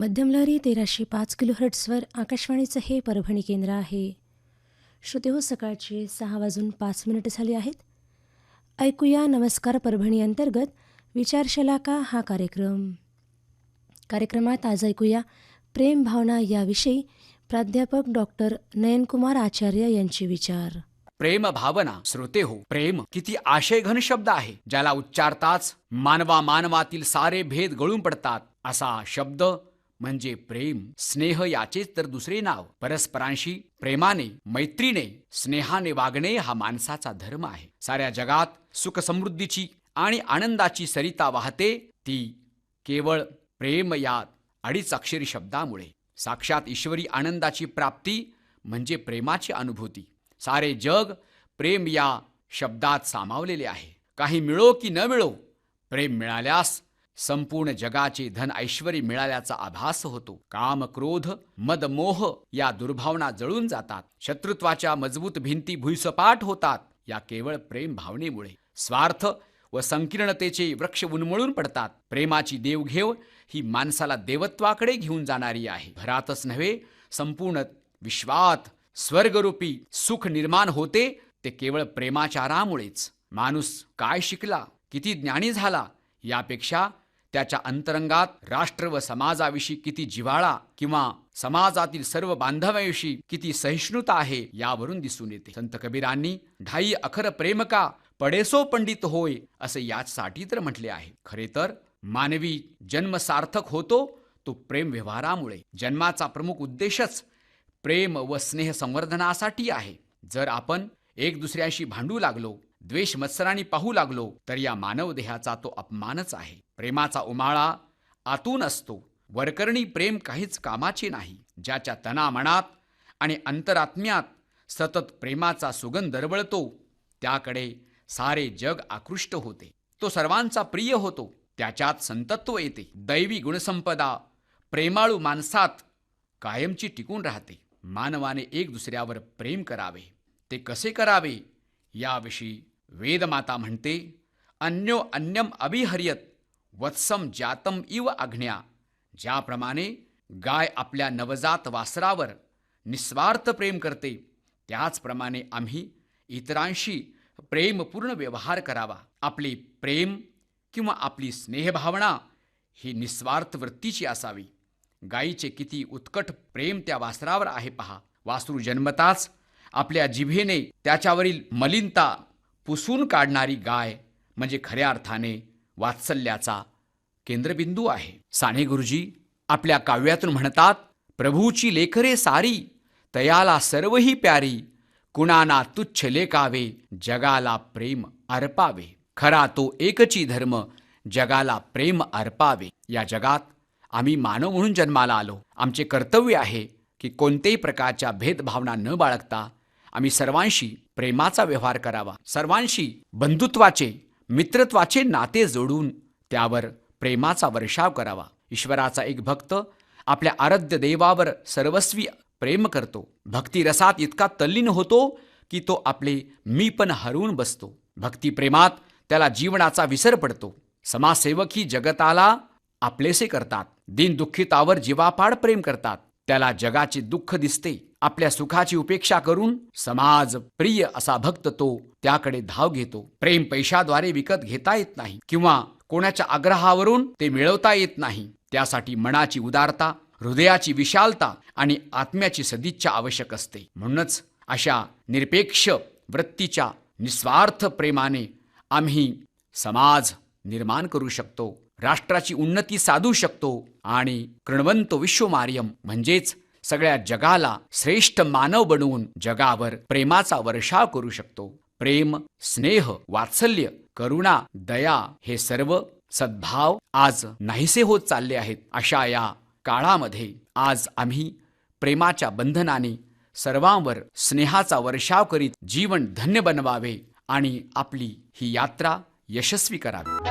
मध्यम लहरी तेराशे पाच किलोहर्ट्सवर आकाशवाणीचं हे परभणी केंद्र आहे. श्रोतेहो सकाळचे सहा वाजून पाच मिनिटं झाली आहेत. ऐकूया नमस्कार परभणी अंतर्गत विचारशलाका हा कार्यक्रम. कार्यक्रमात आज ऐकूया प्रेम भावना याविषयी प्राध्यापक डॉक्टर नयनकुमार आचार्य यांचे विचार. प्रेम भावना श्रोते हो प्रेम किती आशयघन शब्द आहे ज्याला उच्चारताच मानवा मानवातील सारे भेद गळून पडतात असा शब्द म्हणजे प्रेम स्नेह याचेच तर दुसरे नाव. परस्परांशी प्रेमाने मैत्रीने स्नेहाने वागणे हा माणसाचा धर्म आहे. साऱ्या जगात सुख समृद्धीची आणि आनंदाची सरिता वाहते ती केवळ प्रेम या अडीच अक्षरी शब्दामुळे. साक्षात ईश्वरी आनंदाची प्राप्ती म्हणजे प्रेमाची अनुभूती. सारे जग प्रेम या शब्दात सामावलेले आहे. काही मिळो की न मिळो प्रेम मिळाल्यास संपूर्ण जगाचे धन ऐश्वरी मिळाल्याचा आभास होतो. काम क्रोध मद मोह या दुर्भावना जळून जातात. शत्रुत्वाच्या मजबूत भिंती भुईसपाट होतात या केवळ प्रेम भावनेमुळे. स्वार्थ व संकीर्णतेचे वृक्ष उन्मळून पडतात. प्रेमाची देवघेव ही माणसाला देवत्वाकडे घेऊन जाणारी आहे. घरातच नव्हे संपूर्ण विश्वात स्वर्गरूपी सुख निर्माण होते ते केवळ प्रेमाचारामुळेच. माणूस काय शिकला किती ज्ञानी झाला यापेक्षा त्याच्या अंतरंगात राष्ट्र व समाजाविषयी किती जिव्हाळा किंवा समाजातील सर्व बांधवांविषयी किती सहिष्णुता आहे यावरून दिसून येते. संत कबीरांनी ढाई अखर प्रेम का पडेसो पंडित होय असे यासाठी तर म्हटले आहे. खरे तर मानवी जन्म सार्थक होतो तो प्रेम व्यवहारामुळे. जन्माचा प्रमुख उद्देशच प्रेम व स्नेह संवर्धनासाठी आहे. जर आपण एक दुसऱ्याशी भांडू लागलो द्वेष मत्सराने पाहू लागलो तर या मानव देहाचा तो अपमानच आहे. प्रेमाचा उमाळा आतून असतो. वरकरणी प्रेम काहीच कामाचे नाही. ज्याच्या तनामनात आणि अंतरात्म्यात सतत प्रेमाचा सुगंध दरवळतो त्याकडे सारे जग आकृष्ट होते. तो सर्वांचा प्रिय होतो त्याच्यात संतत्व येते. दैवी गुणसंपदा प्रेमाळू माणसात कायमची टिकून राहते. मानवाने एक दुसऱ्यावर प्रेम करावे. ते कसे करावे? याविषयी वेदमाता म्हणते अन्यो अन्यम अभिहर्यत वत्सम जातम इव आज्ञा ज्याप्रमाणे गाय आपल्या नवजात वासरावर निस्वार्थ प्रेम करते त्याचप्रमाणे आम्ही इतरांशी प्रेमपूर्ण व्यवहार करावा. आपले प्रेम किंवा आपली स्नेहभावना ही निस्वार्थ वृत्तीची असावी. गायीचे किती उत्कट प्रेम त्या वासरावर आहे पहा. वासरू जन्मताच आपल्या जिभेने त्याच्यावरील मलिनता पुसून काढणारी गाय म्हणजे खऱ्या अर्थाने वात्सल्याचा केंद्रबिंदू आहे. साने गुरुजी आपल्या काव्यातून म्हणतात प्रभूची लेखरे सारी तयाला सर्वही प्यारी कुणाना तुच्छ लेखावे जगाला प्रेम अर्पावे. खरा तो एकची धर्म जगाला प्रेम अर्पावे. या जगात आम्ही मानव म्हणून जन्माला आलो. आमचे कर्तव्य आहे की कोणत्याही प्रकारच्या भेदभावना न बाळगता आम्ही सर्वांशी प्रेमाचा व्यवहार करावा. सर्वांशी बंधुत्वाचे मित्रत्वाचे नाते जोडून त्यावर प्रेमाचा वर्षाव करावा. ईश्वराचा एक भक्त आपल्या आराध्य देवावर सर्वस्वी प्रेम करतो. भक्तिरसात इतका तल्लीन होतो की तो आपले मी पण हरवून बसतो. भक्तिप्रेमात त्याला जीवनाचा विसर पडतो. समाजसेवक ही जगताला आपलेसे करतात. दिन दुःखितावर जीवापाड प्रेम करतात. त्याला जगाचे दुःख दिसते. आपल्या सुखाची उपेक्षा करून समाज प्रिय असा भक्त तो त्याकडे धाव घेतो. प्रेम पैशाद्वारे विकत घेता येत नाही किंवा कोणाच्या आग्रहावरून ते मिळवता येत नाही. त्यासाठी मनाची उदारता हृदयाची विशालता आणि आत्म्याची सदिच्छा आवश्यक असते. म्हणूनच अशा निरपेक्ष वृत्तीच्या निस्वार्थ प्रेमाने आम्ही समाज निर्माण करू शकतो. राष्ट्राची उन्नती साधू शकतो आणि कृणवंत विश्वमार्यम म्हणजेच सगळ्या जगाला श्रेष्ठ मानव बनवून जगावर प्रेमाचा वर्षाव करू शकतो. प्रेम स्नेह वात्सल्य करुणा दया हे सर्व सद्भाव आज नाहीसे होत चालले आहेत. अशा या काळामध्ये आज आम्ही प्रेमाच्या बंधनाने सर्वांवर स्नेहाचा वर्षाव करीत जीवन धन्य बनवावे आणि आपली ही यात्रा यशस्वी करावी.